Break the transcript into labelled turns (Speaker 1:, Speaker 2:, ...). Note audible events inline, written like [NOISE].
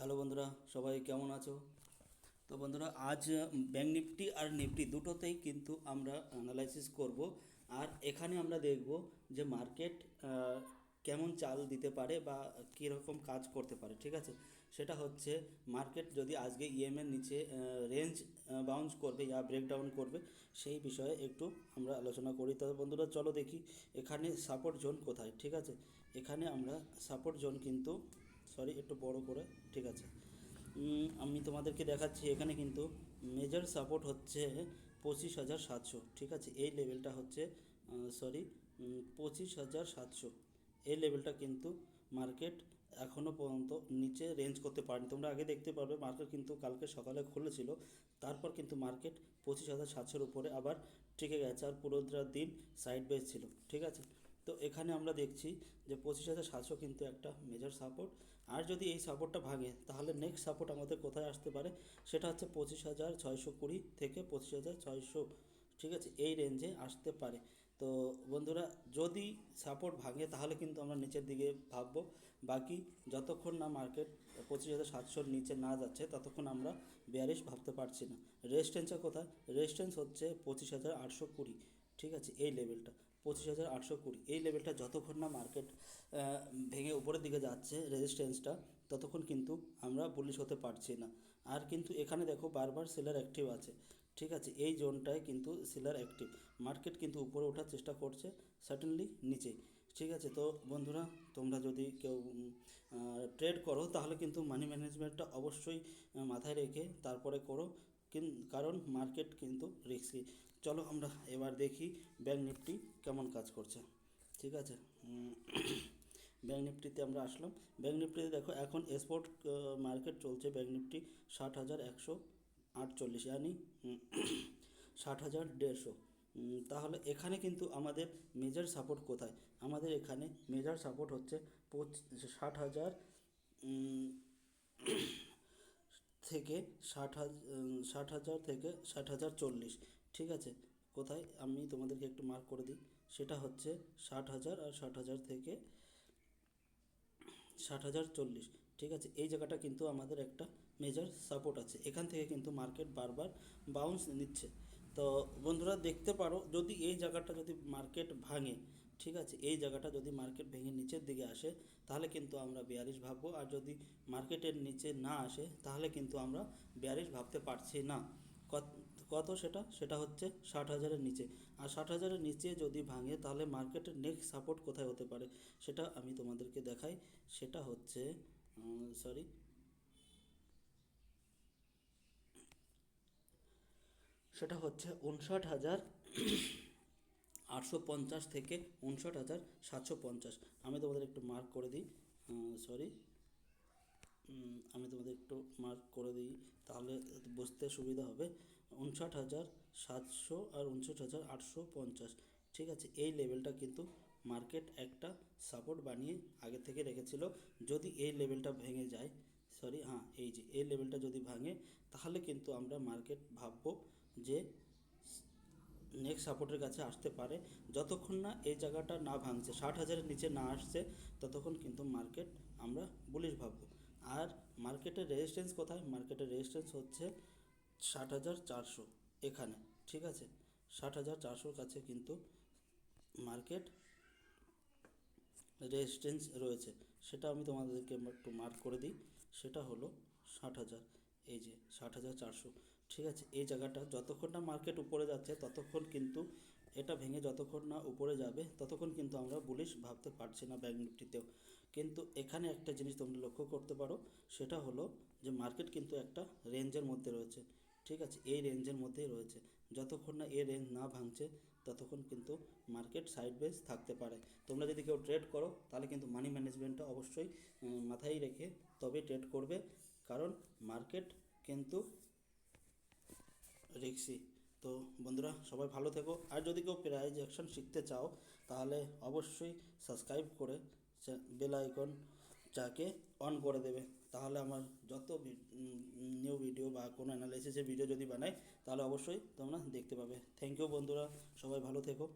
Speaker 1: Hello বন্ধুরা, সবাই কেমন আছো? তো বন্ধুরা, আজ ব্যাঙ্ক নিফটি আর নিফটি দুটোতেই কিন্তু আমরা অ্যানালাইসিস করব। আর এখানে আমরা দেখব যে মার্কেট কেমন চাল দিতে পারে বা কীরকম কাজ করতে পারে, ঠিক আছে? সেটা হচ্ছে মার্কেট যদি আজকে ইএমের নিচে রেঞ্জ বাউন্স করবে ইয়া ব্রেকডাউন করবে, সেই বিষয়ে একটু আমরা আলোচনা করি। তবে বন্ধুরা, চলো দেখি, এখানে সাপোর্ট জোন কোথায়, ঠিক আছে? এখানে আমরা সাপোর্ট জোন কিন্তু সরি একটু বড় করে, ঠিক আছে। আমি তোমাদেরকে দেখাচ্ছি, এখানে কিন্তু মেজর সাপোর্ট হচ্ছে পঁচিশ হাজার সাতশো, ঠিক আছে? এই লেভেলটা হচ্ছে সরি পঁচিশ হাজার সাতশো। এই লেভেলটা কিন্তু মার্কেট এখনও পর্যন্ত নিচে রেঞ্জ করতে পারেনি। তোমরা আগে দেখতে পারবে মার্কেট কিন্তু কালকে সকালে খুলেছিল, তারপর কিন্তু মার্কেট পঁচিশ হাজার সাতশোর উপরে আবার টিকে গেছে, আর পুরোটা দিন সাইড বেস ছিল, ঠিক আছে? তো এখানে আমরা দেখছি যে পঁচিশ হাজার সাতশো কিন্তু একটা মেজর সাপোর্ট আর যদি এই সাপোর্টটা ভাঙে, তাহলে নেক্সট সাপোর্ট আমাদের কোথায় আসতে পারে? সেটা হচ্ছে পঁচিশ হাজার ছয়শো কুড়ি থেকে পঁচিশ হাজার ছয়শো, ঠিক আছে? এই রেঞ্জে আসতে পারে। তো বন্ধুরা, যদি সাপোর্ট ভাঙে, তাহলে কিন্তু আমরা নিচের দিকে ভাববো। বাকি যতক্ষণ না মার্কেট পঁচিশ হাজার সাতশোর নিচে না যাচ্ছে, ততক্ষণ আমরা বিয়ারিশ ভাবতে পারছি না। রেজিস্ট্যান্সটা কোথায়? রেজিস্ট্যান্স হচ্ছে পঁচিশ হাজার আটশো কুড়ি, ঠিক আছে? এই লেভেলটা পঁচিশ হাজার আটশো কুড়ি। এই লেভেলটা যতক্ষণ না মার্কেট ভেঙে উপরের দিকে যাচ্ছে রেজিস্ট্যান্সটা ততক্ষণ কিন্তু আমরা বুলিশ হতে পারছি না। আর কিন্তু এখানে দেখো বারবার সেলার অ্যাক্টিভ আছে, ঠিক আছে? এই জোনটায় কিন্তু সেলার অ্যাক্টিভ মার্কেট কিন্তু উপরে ওঠার চেষ্টা করছে সার্টেনলি নিচে, ঠিক আছে? তো বন্ধুরা, তোমরা যদি কেউ ট্রেড করো, তাহলে কিন্তু মানি ম্যানেজমেন্টটা অবশ্যই মাথায় রেখে তারপরে করো। কারণ মার্কেট কিন্তু রিস্কি চলো আমরা এবার দেখি ব্যাঙ্ক নিফটি কেমন কাজ করছে। ঠিক আছে? ব্যাঙ্ক নিফটিতে [COUGHS] আমরা আসলাম। ব্যাঙ্ক নিফটিতে দেখো, এখন এক্সপোর্ট মার্কেট চলছে ব্যাঙ্ক নিফটি ষাট হাজার একশো আটচল্লিশ, ইয়ানি? [COUGHS] ষাট হাজার দেড়শো। তাহলে এখানে কিন্তু আমাদের মেজর সাপোর্ট কোথায়? আমাদের এখানে মেজর সাপোর্ট হচ্ছে পঁচ- ষাট হাজার থেকে ষাট হাজার ষাট হাজার থেকে ষাট হাজার চল্লিশ, ঠিক আছে? কোথায়? আমি তোমাদেরকে একটু মার্ক করে দিই। সেটা হচ্ছে ষাট হাজার আর ষাট হাজার থেকে ষাট হাজার চল্লিশ, ঠিক আছে? এই জায়গাটা কিন্তু আমাদের একটা মেজর সাপোর্ট আছে। এখান থেকে কিন্তু মার্কেট বারবার বাউন্স নিচ্ছে। তো বন্ধুরা দেখতে পারো, যদি এই জায়গাটা যদি মার্কেট ভাঙে, ঠিক আছে, এই জায়গাটা যদি মার্কেট ভেঙে নিচের দিকে আসে, তাহলে কিন্তু আমরা বিয়ারিশ ভাববো, আর যদি মার্কেটের নিচে না আসে, তাহলে কিন্তু আমরা বিয়ারিশ ভাবতে পারছি না। কত সেটা? সেটা হচ্ছে ষাট হাজারের নিচে। আর ষাট হাজারের নিচে যদি ভাঙে, তাহলে মার্কেটের নেক্সট সাপোর্ট কোথায় হতে পারে? সেটা আমি তোমাদেরকে দেখাই। সেটা হচ্ছে সরি সেটা হচ্ছে উনষাট হাজার আটশো পঞ্চাশ থেকে উনষাট হাজার সাতশো পঞ্চাশ। আমি তোমাদের একটু মার্ক করে দিই। সরি আমি তোমাদের একটু মার্ক করে দিই, তাহলে বুঝতে সুবিধা হবে। উনষাট হাজার সাতশো আর উনষাট হাজার আটশো পঞ্চাশ। ঠিক আছে, এই লেভেলটা কিন্তু মার্কেট একটা সাপোর্ট বানিয়ে আগে থেকে রেখেছিল। যদি এই লেভেলটা ভেঙে যায় সরি হ্যাঁ এই যে এই লেভেলটা যদি ভাঙে, তাহলে কিন্তু আমরা মার্কেট ভাববো যে নেক্সট সাপোর্টের কাছে আসতে পারে। যতক্ষণ না এই জায়গাটা না ভাঙছে, ষাট হাজারের নিচে না আসছে, ততক্ষণ কিন্তু মার্কেট আমরা বুলিশ ভাববো। আর মার্কেটের রেজিস্ট্যান্স কোথায়? মার্কেটের রেজিস্ট্যান্স হচ্ছে ষাট হাজার চারশো এখানে, ঠিক আছে? ষাট হাজার চারশোর কাছে কিন্তু মার্কেট রেজিস্ট্যান্স রয়েছে। সেটা আমি তোমাদেরকে একটু মার্ক করে দিই। সেটা হলো ষাট হাজার। এই যে ষাট হাজার চারশো। ঠিক আছে? এই জায়গাটা যতক্ষণ না মার্কেট উপরে যাচ্ছে, ততক্ষণ কিন্তু এটা ভেঙে যতক্ষণ না উপরে যাবে, ততক্ষণ কিন্তু আমরা বুলিশ ভাবতে পারছি না ব্যাঙ্ক নিফটিতেও কিন্তু এখানে একটা জিনিস তোমরা লক্ষ্য করতে পারো, সেটা হলো যে মার্কেট কিন্তু একটা রেঞ্জের মধ্যে রয়েছে। ঠিক আছে, এই রেঞ্জের মধ্যেই রয়েছে। যতক্ষণ না এই রেঞ্জ না ভাঙছে, ততক্ষণ কিন্তু মার্কেট সাইড বেস থাকতে পারে। তোমরা যদি কেউ ট্রেড করো, তাহলে কিন্তু মানি ম্যানেজমেন্টটা অবশ্যই মাথায় রেখে তবে ট্রেড করবে। কারণ মার্কেট কিন্তু রিক্সি তো বন্ধুরা, সবাই ভালো থেকো। আর যদি কেউ প্রাইজ অ্যাকশন শিখতে চাও, তাহলে অবশ্যই সাবস্ক্রাইব করে বেল আইকন চাকে অন করে দেবে। তাহলে আমার যত নিউ ভিডিও বা কোনো অ্যানালাইসিসের ভিডিও যদি বানাই, তাহলে অবশ্যই তোমরা দেখতে পাবে। থ্যাংক ইউ বন্ধুরা, সবাই ভালো থেকো।